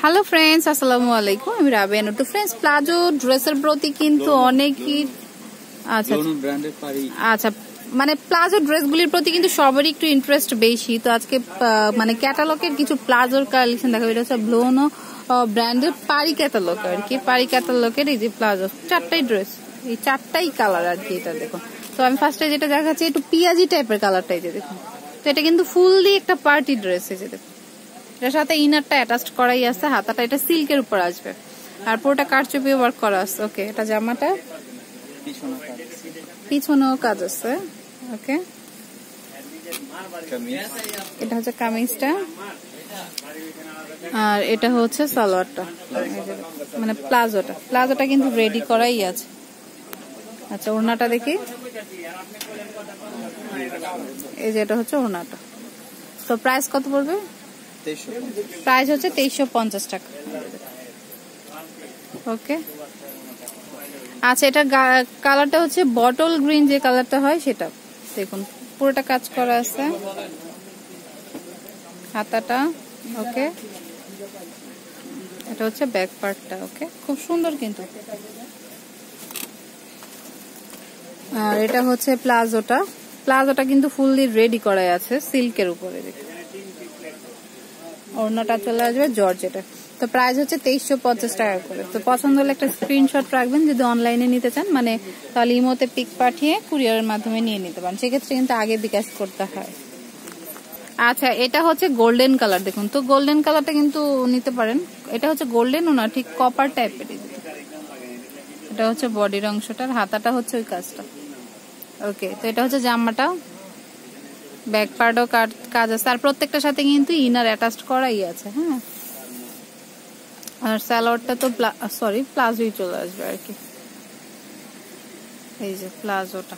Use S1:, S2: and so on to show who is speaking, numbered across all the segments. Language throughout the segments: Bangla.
S1: হ্যালো ফ্রেন্ডস আসসালামু আলাইকুম আমি রাবেন তো ফ্রেন্ডস প্লাজো ড্রেসের প্রতি কিন্তু অনেকই আচ্ছা
S2: পারি।
S1: আচ্ছা মানে প্লাজো ড্রেসগুলির প্রতি কিন্তু সবারই একটু ইন্টারেস্ট বেশি। তো আজকে মানে ক্যাটালগের কিছু প্লাজোর কালেকশন দেখাবো। এটা হচ্ছে ব্লোনো ব্র্যান্ডের পারি ক্যাটালগ আর কি। পারি ক্যাটালগের এই যে প্লাজো চারটাই ড্রেস এই চারটাই কালার আর কি এটা দেখুন তো আমি ফার্স্টে যেটা দেখাচ্ছি একটু পিয়াজি টাইপের কালারটা এই যে দেখুন। তো এটা কিন্তু ফুললি একটা পার্টি ড্রেস এই যে দেখুন। এটার সাথে ইনারটা অ্যাটাচড করাই আছে, হাতাটা, এটা সিল্কের উপর আসবে। আর পুরোটা কারচুপি ওয়ার্ক করা আছে। ওকে এটা জামাটা। পিছনেও কাজ আছে। ওকে এটা হচ্ছে কামিজটা। আর এটা হচ্ছে সালোয়ারটা। মানে প্লাজোটা। প্লাজোটা কিন্তু রেডি করাই আছে। আচ্ছা ওড়নাটা দেখি। এই যে এটা হচ্ছে ওড়নাটা। তো প্রাইস কত পড়বে? প্রাইস হচ্ছে তেইশশো পঞ্চাশ টাকা। ওকে। আচ্ছা এটা কালারটা হচ্ছে বটল গ্রিন যে কালারটা হয় সেটা। দেখুন, পুরোটা কাজ করা আছে। হাতাটা, ওকে। এটা হচ্ছে ব্যাক পার্টটা, ওকে। খুব সুন্দর কিন্তু। আর এটা হচ্ছে প্লাজোটা। প্লাজোটা কিন্তু ফুললি রেডি করাই আছে, সিল্কের উপরে, দেখুন। ওড়নাটা চলে আসবে জর্জেটা তো প্রাইস হচ্ছে তেইশশো পঞ্চাশ টাকা করে। তো পছন্দ হলে একটা স্ক্রিনশট রাখবেন, যদি অনলাইনে নিতে চান মানে তাহলে ইমোতে পিক পাঠিয়ে কুরিয়ারের মাধ্যমে নিয়ে নিতে পারেন। সেক্ষেত্রে কিন্তু আগে বিকাশ করতে হয়। আচ্ছা এটা হচ্ছে গোল্ডেন কালার দেখুন। তো গোল্ডেন কালারটা কিন্তু নিতে পারেন। এটা হচ্ছে গোল্ডেনও না, ঠিক কপার টাইপের এটা হচ্ছে বডির অংশটার, হাতাটা হচ্ছে ওই কাজটা। ওকে তো এটা হচ্ছে জামাটা। ব্যাক পার্টও কাজ আছে। আর প্রত্যেকটার সাথে কিন্তু ইনার অ্যাটাচড করাই আছে হ্যাঁ। আর স্যালোয়ারটা তো সরি প্লাজোই চলে আসবে আর কি। এই যে প্লাজোটা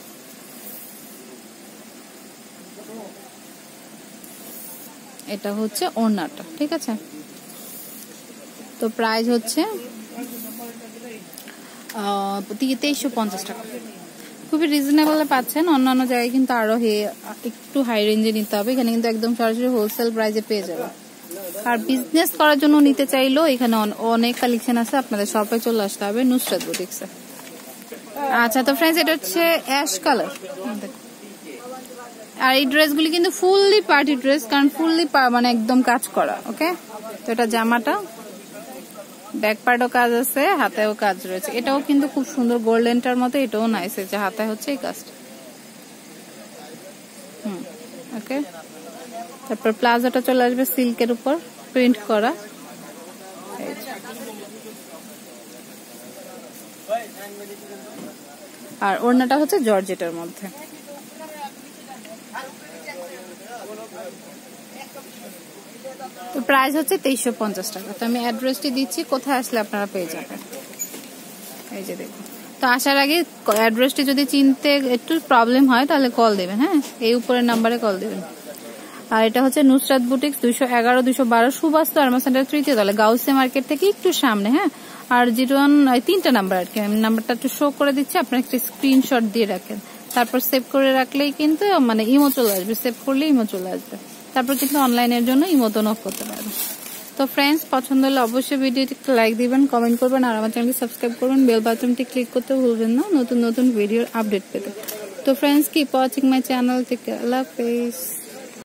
S1: এটা হচ্ছে ওড়নাটা, ঠিক আছে? তো প্রাইস হচ্ছে তেইশশো পঞ্চাশ টাকা। খুবই রিজনেবল পাচ্ছেন। অন্যান্য জায়গায় কিন্তু আরও একটু হাই রেঞ্জে নিতে হবে। এখানে কিন্তু একদম সরাসরি হোলসেল প্রাইসে পেয়ে যাবে আর বিজনেস করার জন্য নিতে চাইলেও এখানে অনেক কালেকশন আছে। আপনাদের শপে চলে আসতে হবে নুসরাত বুটিক্সে আচ্ছা তো ফ্রেন্ডস এটা হচ্ছে অ্যাশ কালার আর এই ড্রেসগুলি কিন্তু ফুললি পার্টি ড্রেস কারণ ফুললি মানে একদম কাজ করা ওকে তো এটা জামাটা। ব্যাক পার্টও কাজ আছে, হাতেও কাজ রয়েছে। এটাও কিন্তু খুব সুন্দর গোল্ডেনটার মতো, এটাও নাইস যে হাতে হচ্ছে এই কাজটা। হুম, ওকে। তারপর প্লাজোটা চলে আসবে সিল্কের উপর, প্রিন্ট করা। আর ওড়নাটা হচ্ছে জর্জেটের মধ্যে। তো প্রাইস হচ্ছে তেইশশো পঞ্চাশ টাকা। তো আমি অ্যাড্রেসটি দিচ্ছি, কোথায় আসলে আপনারা পেয়ে যাবেন। এই যে দেখুন। তো আসার আগে অ্যাড্রেসটি যদি চিনতে একটু প্রবলেম হয়, তাহলে কল দেবেন হ্যাঁ? এই উপরের নাম্বারে কল দেবেন। আর এটা হচ্ছে নুসরাত বুটিক্স দুইশো এগারো, দুইশো বারো সুবাস্তু আর্মা সেন্টার তৃতীয় তলে গাউসে মার্কেট থেকে একটু সামনে হ্যাঁ? আর জিরো ওয়ান তিনটা নাম্বার আর কি। নাম্বারটা একটু শো করে দিচ্ছি, আপনার একটা স্ক্রিনশট দিয়ে রাখেন। তারপর সেভ করে রাখলেই কিন্তু মানে ইমো চলে আসবে। সেভ করলে ইমো চলে আসবে। তারপর কিন্তু অনলাইনের জন্য ইমোতো নক করতে পারবে। তো ফ্রেন্ডস পছন্দ হলে অবশ্যই ভিডিওটি লাইক দিবেন কমেন্ট করবেন, আর আমার চ্যানেলকে সাবস্ক্রাইব করবেন বেল বাটনটি ক্লিক করতে ভুলবেন না, নতুন নতুন ভিডিওর আপডেট পেতে। তো friends keep watching my channel থেকে আল্লাহ হাফেজ।